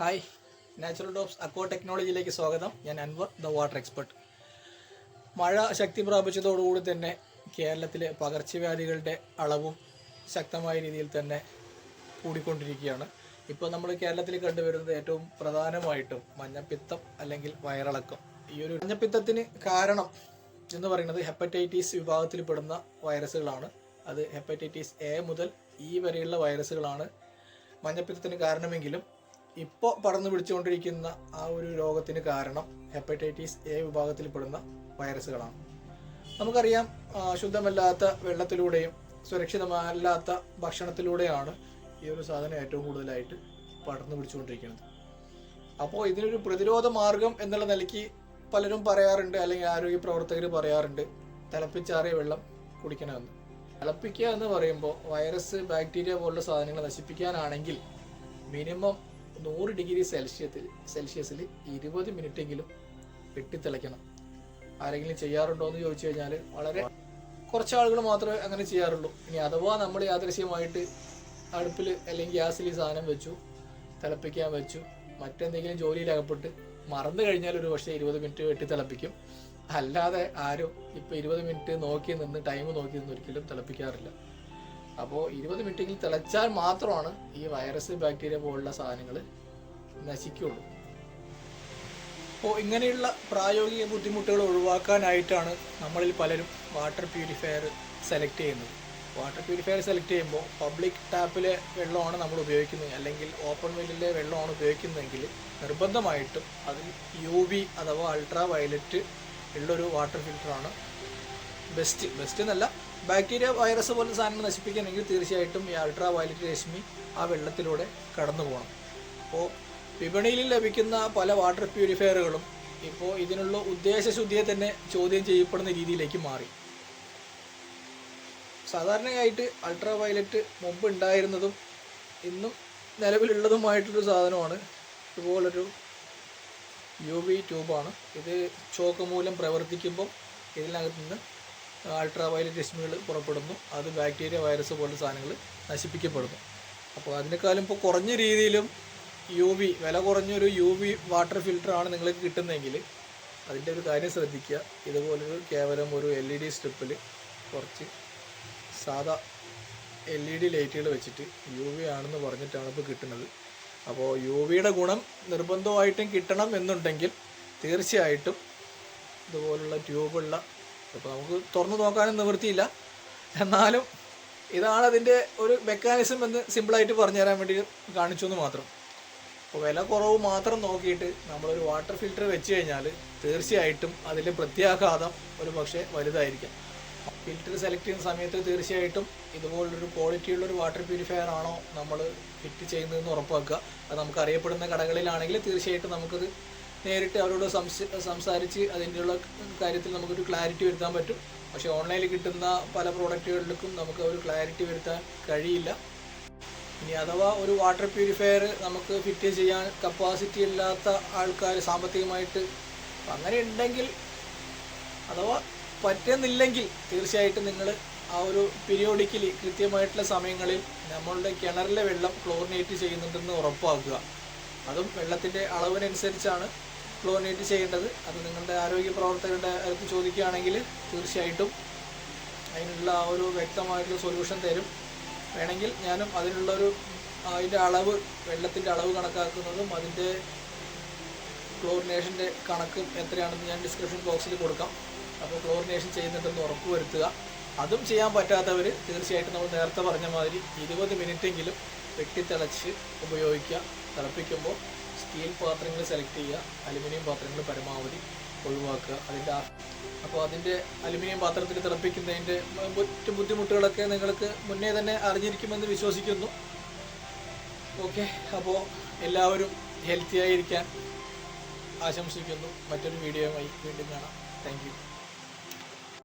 Hi natural ഡോപ്സ് അക്വോ ടെക്നോളജിയിലേക്ക് സ്വാഗതം. ഞാൻ Anwar the water expert മഴ ശക്തി പ്രാപിച്ചതോടുകൂടി തന്നെ കേരളത്തിലെ പകർച്ചവ്യാധികളുടെ അളവും ശക്തമായ രീതിയിൽ തന്നെ കൂടിക്കൊണ്ടിരിക്കുകയാണ്. ഇപ്പോൾ നമ്മൾ കേരളത്തിൽ കണ്ടുവരുന്നത് ഏറ്റവും പ്രധാനമായിട്ടും മഞ്ഞപ്പിത്തം അല്ലെങ്കിൽ വയറിളക്കം. ഈ ഒരു മഞ്ഞപ്പിത്തത്തിന് കാരണം എന്ന് പറയുന്നത് ഹെപ്പറ്റൈറ്റിസ് വിഭാഗത്തിൽപ്പെടുന്ന വൈറസുകളാണ്. അത് ഹെപ്പറ്റൈറ്റിസ് എ മുതൽ ഇ വരെയുള്ള വൈറസുകളാണ് മഞ്ഞപ്പിത്തത്തിന് കാരണമെങ്കിലും ഇപ്പോൾ പടർന്നു പിടിച്ചുകൊണ്ടിരിക്കുന്ന ആ ഒരു രോഗത്തിന് കാരണം ഹെപ്പറ്റൈറ്റിസ് എ വിഭാഗത്തിൽപ്പെടുന്ന വൈറസുകളാണ്. നമുക്കറിയാം ശുദ്ധമല്ലാത്ത വെള്ളത്തിലൂടെയും സുരക്ഷിതമല്ലാത്ത ഭക്ഷണത്തിലൂടെയാണ് ഈ ഒരു സാധനം ഏറ്റവും കൂടുതലായിട്ട് പടർന്നു പിടിച്ചുകൊണ്ടിരിക്കുന്നത്. അപ്പോൾ ഇതിനൊരു പ്രതിരോധ മാർഗം എന്നുള്ള നിലയ്ക്ക് പലരും പറയാറുണ്ട് അല്ലെങ്കിൽ ആരോഗ്യ പ്രവർത്തകർ പറയാറുണ്ട് തിളപ്പിച്ചാറിയ വെള്ളം കുടിക്കണമെന്ന്. തിളപ്പിക്കുക എന്ന് പറയുമ്പോൾ വൈറസ് ബാക്ടീരിയ പോലുള്ള സാധനങ്ങൾ നശിപ്പിക്കാനാണെങ്കിൽ മിനിമം നൂറ് ഡിഗ്രി സെൽഷ്യത്തിൽ സെൽഷ്യസിൽ ഇരുപത് മിനിറ്റെങ്കിലും വെട്ടിത്തിളയ്ക്കണം. ആരെങ്കിലും ചെയ്യാറുണ്ടോ എന്ന് ചോദിച്ചു കഴിഞ്ഞാൽ വളരെ കുറച്ച് ആളുകൾ മാത്രമേ അങ്ങനെ ചെയ്യാറുള്ളൂ. ഇനി അഥവാ നമ്മൾ യാദൃശ്യമായിട്ട് അടുപ്പിൽ അല്ലെങ്കിൽ ഗ്യാസിൽ ഈ സാധനം വെച്ചു തിളപ്പിക്കാൻ വെച്ചു മറ്റെന്തെങ്കിലും ജോലിയിൽ അകപ്പെട്ട് മറന്നു കഴിഞ്ഞാൽ ഒരു പക്ഷേ ഇരുപത് മിനിറ്റ് വെട്ടി തിളപ്പിക്കും അല്ലാതെ ആരും ഇപ്പോൾ ഇരുപത് മിനിറ്റ് നോക്കി നിന്ന് ടൈം നോക്കി നിന്ന് ഒരിക്കലും തിളപ്പിക്കാറില്ല. അപ്പോൾ ഇരുപത് മിനിറ്റിൽ തിളച്ചാൽ മാത്രമാണ് ഈ വൈറസ് ബാക്ടീരിയ പോലുള്ള സാധനങ്ങൾ നശിക്കുള്ളൂ. അപ്പോൾ ഇങ്ങനെയുള്ള പ്രായോഗിക ബുദ്ധിമുട്ടുകൾ ഒഴിവാക്കാനായിട്ടാണ് നമ്മളിൽ പലരും വാട്ടർ പ്യൂരിഫയർ സെലക്ട് ചെയ്യുന്നത്. വാട്ടർ പ്യൂരിഫയർ സെലക്ട് ചെയ്യുമ്പോൾ പബ്ലിക് ടാപ്പിലെ വെള്ളമാണ് നമ്മൾ ഉപയോഗിക്കുന്നത്. അല്ലെങ്കിൽ ഓപ്പൺ വെല്ലിലെ വെള്ളമാണ് ഉപയോഗിക്കുന്നതെങ്കിൽ നിർബന്ധമായിട്ടും അതിൽ യു വി അഥവാ അൾട്രാ വയലറ്റ് ഉള്ളൊരു വാട്ടർ ഫിൽറ്ററാണ് ബെസ്റ്റ് ബെസ്റ്റ് എന്നല്ല. ബാക്ടീരിയ വൈറസ് പോലുള്ള സാധനങ്ങൾ നശിപ്പിക്കണമെങ്കിൽ തീർച്ചയായിട്ടും ഈ അൾട്രാ വയലറ്റ് രശ്മി ആ വെള്ളത്തിലൂടെ കടന്നു പോകണം. അപ്പോൾ വിപണിയിൽ ലഭിക്കുന്ന പല വാട്ടർ പ്യൂരിഫയറുകളും ഇപ്പോൾ ഇതിനുള്ള ഉദ്ദേശശുദ്ധിയെ തന്നെ ചോദ്യം ചെയ്യപ്പെടുന്ന രീതിയിലേക്ക് മാറി. സാധാരണയായിട്ട് അൾട്രാ വയലറ്റ് മുമ്പ് ഉണ്ടായിരുന്നതും ഇന്നും നിലവിലുള്ളതുമായിട്ടൊരു സാധനമാണ്. ഇതുപോലൊരു യു വി ട്യൂബാണ് ഇത് ചോക്ക് മൂലം പ്രവർത്തിക്കുമ്പോൾ ഇതിനകത്ത് നിന്ന് അൾട്രാ വയലറ്റ് രശ്മികൾ പുറപ്പെടുന്നു. അത് ബാക്ടീരിയ വൈറസ് പോലുള്ള സാധനങ്ങൾ നശിപ്പിക്കപ്പെടുന്നു. അപ്പോൾ അതിനേക്കാളും ഇപ്പോൾ കുറഞ്ഞ രീതിയിലും യു വി വില കുറഞ്ഞൊരു യു വി വാട്ടർ ഫിൽറ്ററാണ് നിങ്ങൾക്ക് കിട്ടുന്നതെങ്കിൽ അതിന്റെ ഒരു കാര്യം ശ്രദ്ധിക്കുക. ഇതുപോലൊരു കേവലം ഒരു എൽ ഇ ഡി സ്ട്രിപ്പിൽ കുറച്ച് സാധാ എൽ ഇ ഡി ലൈറ്റുകൾ വെച്ചിട്ട് യു വി ആണെന്ന് പറഞ്ഞിട്ടാണ് ഇപ്പോൾ കിട്ടുന്നത്. അപ്പോൾ യു വിയുടെ ഗുണം നിർബന്ധമായിട്ടും കിട്ടണം എന്നുണ്ടെങ്കിൽ തീർച്ചയായിട്ടും ഇതുപോലുള്ള ട്യൂബുള്ള ഇപ്പോൾ നമുക്ക് തുറന്നു നോക്കാനും നിവൃത്തിയില്ല. എന്നാലും ഇതാണ് അതിന്റെ ഒരു മെക്കാനിസം എന്ന് സിമ്പിളായിട്ട് പറഞ്ഞു തരാൻ വേണ്ടി കാണിച്ചു എന്ന് മാത്രം. അപ്പോൾ വില കുറവ് മാത്രം നോക്കിയിട്ട് നമ്മളൊരു വാട്ടർ ഫിൽറ്റർ വെച്ച് കഴിഞ്ഞാൽ തീർച്ചയായിട്ടും അതിന്റെ പ്രത്യാഘാതം ഒരു പക്ഷേ വലുതായിരിക്കാം. ഫിൽറ്റർ സെലക്ട് ചെയ്യുന്ന സമയത്ത് തീർച്ചയായിട്ടും ഇതുപോലൊരു ക്വാളിറ്റിയുള്ളൊരു വാട്ടർ പ്യൂരിഫയർ ആണോ നമ്മൾ ഫിറ്റ് ചെയ്യുന്നതെന്ന് ഉറപ്പാക്കുക. അത് നമുക്ക് അറിയപ്പെടുന്ന കടകളിലാണെങ്കിൽ തീർച്ചയായിട്ടും നമുക്കത് നേരിട്ട് അവരോട് സംസാരിച്ച് അതിന്റെയുള്ള കാര്യത്തിൽ നമുക്കൊരു ക്ലാരിറ്റി വരുത്താൻ പറ്റും. പക്ഷേ ഓൺലൈനിൽ കിട്ടുന്ന പല പ്രോഡക്റ്റുകളിലേക്കും നമുക്ക് ഒരു ക്ലാരിറ്റി വരുത്താൻ കഴിയില്ല. ഇനി അഥവാ ഒരു വാട്ടർ പ്യൂരിഫയർ നമുക്ക് ഫിറ്റ് ചെയ്യാൻ കപ്പാസിറ്റി ഇല്ലാത്ത ആൾക്കാർ സാമ്പത്തികമായിട്ട് അങ്ങനെ ഉണ്ടെങ്കിൽ അഥവാ പറ്റുന്നില്ലെങ്കിൽ തീർച്ചയായിട്ടും നിങ്ങൾ ആ ഒരു പീരിയോഡിക്കലി കൃത്യമായിട്ടുള്ള സമയങ്ങളിൽ നമ്മളുടെ കിണറിലെ വെള്ളം ക്ലോറിനേറ്റ് ചെയ്യുന്നുണ്ടെന്ന് ഉറപ്പാക്കുക. അതും വെള്ളത്തിന്റെ അളവിനനുസരിച്ചാണ് ക്ലോറിനേറ്റ് ചെയ്യേണ്ടത്. അത് നിങ്ങളുടെ ആരോഗ്യ പ്രവർത്തകരുടെ അടുത്ത് ചോദിക്കുകയാണെങ്കിൽ തീർച്ചയായിട്ടും അതിനുള്ള ആ ഒരു വ്യക്തമായിട്ടുള്ള സൊല്യൂഷൻ തരും. വേണമെങ്കിൽ ഞാനും അതിനുള്ളൊരു അതിന്റെ അളവ് വെള്ളത്തിന്റെ അളവ് കണക്കാക്കുന്നതും അതിന്റെ ക്ലോറിനേഷന്റെ കണക്കും എത്രയാണെന്ന് ഞാൻ ഡിസ്ക്രിപ്ഷൻ ബോക്സിൽ കൊടുക്കാം. അപ്പോൾ ക്ലോറിനേഷൻ ചെയ്യുന്നുണ്ടെന്ന് ഉറപ്പ് വരുത്തുക അതും ചെയ്യാൻ പറ്റാത്തവർ തീർച്ചയായിട്ടും നമ്മൾ നേരത്തെ പറഞ്ഞ മാതിരി ഇരുപത് മിനിറ്റെങ്കിലും വെട്ടിത്തിളച്ച് ഉപയോഗിക്കുക. തിളപ്പിക്കുമ്പോൾ സ്റ്റീൽ പാത്രങ്ങൾ സെലക്ട് ചെയ്യുക. അലുമിനിയം പാത്രങ്ങൾ പരമാവധി ഒഴിവാക്കുക. അതിന്റെ അപ്പോൾ അതിന്റെ അലുമിനിയം പാത്രത്തിൽ തിളപ്പിക്കുന്നതിന്റെ മറ്റു ബുദ്ധിമുട്ടുകളൊക്കെ നിങ്ങൾക്ക് മുന്നേ തന്നെ അറിഞ്ഞിരിക്കുമെന്ന് വിശ്വസിക്കുന്നു. ഓക്കെ. അപ്പോൾ എല്ലാവരും ഹെൽത്തി ആയിരിക്കാൻ ആശംസിക്കുന്നു. മറ്റൊരു വീഡിയോയുമായി വീണ്ടും കാണാം. താങ്ക്